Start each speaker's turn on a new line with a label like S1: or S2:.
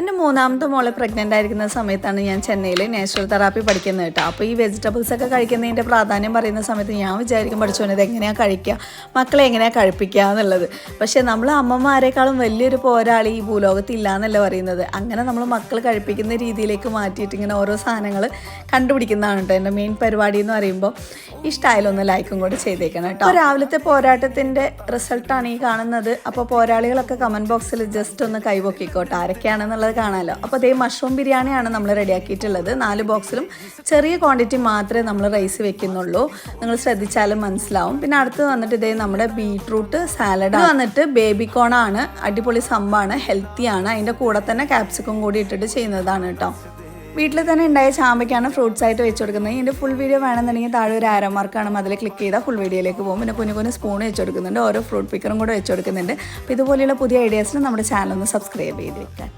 S1: എന്റെ മൂന്നാമത്തെ മോളെ പ്രഗ്നന്റ് ആയിരിക്കുന്ന സമയത്താണ് ഞാൻ ചെന്നൈയിൽ നാച്ചുറൽ തെറാപ്പി പഠിക്കുന്നത് കേട്ടോ. അപ്പോൾ ഈ വെജിറ്റബിൾസ് ഒക്കെ കഴിക്കുന്നതിന്റെ പ്രാധാന്യം പറയുന്ന സമയത്ത് ഞാൻ വിചാരിക്കും പഠിച്ചോനെ ഇത് എങ്ങനെയാണ് കഴിക്കുക മക്കളെ എങ്ങനെയാണ് കഴിപ്പിക്കുക എന്നുള്ളത്. പക്ഷേ നമ്മൾ അമ്മമാരെക്കാളും വലിയൊരു പോരാളി ഈ ഭൂലോകത്ത് ഇല്ല എന്നല്ല പറയുന്നത്. അങ്ങനെ നമ്മൾ മക്കൾ കഴിപ്പിക്കുന്ന രീതിയിലേക്ക് മാറ്റിയിട്ട് ഇങ്ങനെ ഓരോ സാധനങ്ങൾ കണ്ടുപിടിക്കുന്നതാണ് കേട്ടോ എന്റെ മെയിൻ പരിപാടി എന്ന് പറയുമ്പോൾ. ഇഷ്ടമായാലൊന്ന് ലൈക്കും കൂടെ ചെയ്തേക്കണം കേട്ടോ. രാവിലത്തെ പോരാട്ടത്തിന്റെ റിസൾട്ടാണ് ഈ കാണുന്നത്. അപ്പോൾ പോരാളികളൊക്കെ കമന്റ് ബോക്സിൽ ജസ്റ്റ് ഒന്ന് കൈപൊക്കിക്കോട്ടെ ആരൊക്കെയാണെന്നുള്ളത് കാണാമല്ലോ അപ്പോൾ അതേ മഷ്റൂം ബിരിയാണിയാണ് നമ്മൾ റെഡിയാക്കിയിട്ടുള്ളത്. നാല് ബോക്സിലും ചെറിയ ക്വാണ്ടിറ്റി മാത്രമേ നമ്മൾ റൈസ് വെക്കുന്നുള്ളൂ. നിങ്ങൾ ശ്രദ്ധിച്ചാലും മനസ്സിലാവും. പിന്നെ അടുത്ത് വന്നിട്ട് ഇതേ നമ്മുടെ ബീട്രൂട്ട് സാലഡ് വന്നിട്ട് ബേബി കോണാണ് അടിപൊളി സംഭവമാണ്. ഹെൽത്തിയാണ് അതിന്റെ കൂടെ തന്നെ ക്യാപ്സിക്കം കൂടി ഇട്ടിട്ട് ചെയ്യുന്നതാണ് കേട്ടോ. വീട്ടിൽ തന്നെ ഉണ്ടായ ചാമ്പയ്ക്കാണ് ഫ്രൂട്ട്സ് ആയിട്ട് വെച്ച് കൊടുക്കുന്നത്. ഇതിന്റെ ഫുൾ വീഡിയോ വേണമെന്നുണ്ടെങ്കിൽ താഴെ ഒരു ആരോ മാർക്കാണ് അതിൽ ക്ലിക്ക് ചെയ്താൽ ഫുൾ വീഡിയോയിലേക്ക് പോകും. പിന്നെ കുഞ്ഞു കുഞ്ഞു സ്പൂൺ വെച്ച് കൊടുക്കുന്നുണ്ട്. ഓരോ ഫ്രൂട്ട് പിക്കറും കൂടെ വെച്ച് കൊടുക്കുന്നുണ്ട്. അപ്പോൾ ഇതുപോലെയുള്ള പുതിയ ഐഡിയാസിന് നമ്മുടെ ചാനൽ ഒന്ന് സബ്സ്ക്രൈബ് ചെയ്ത് വെക്കാം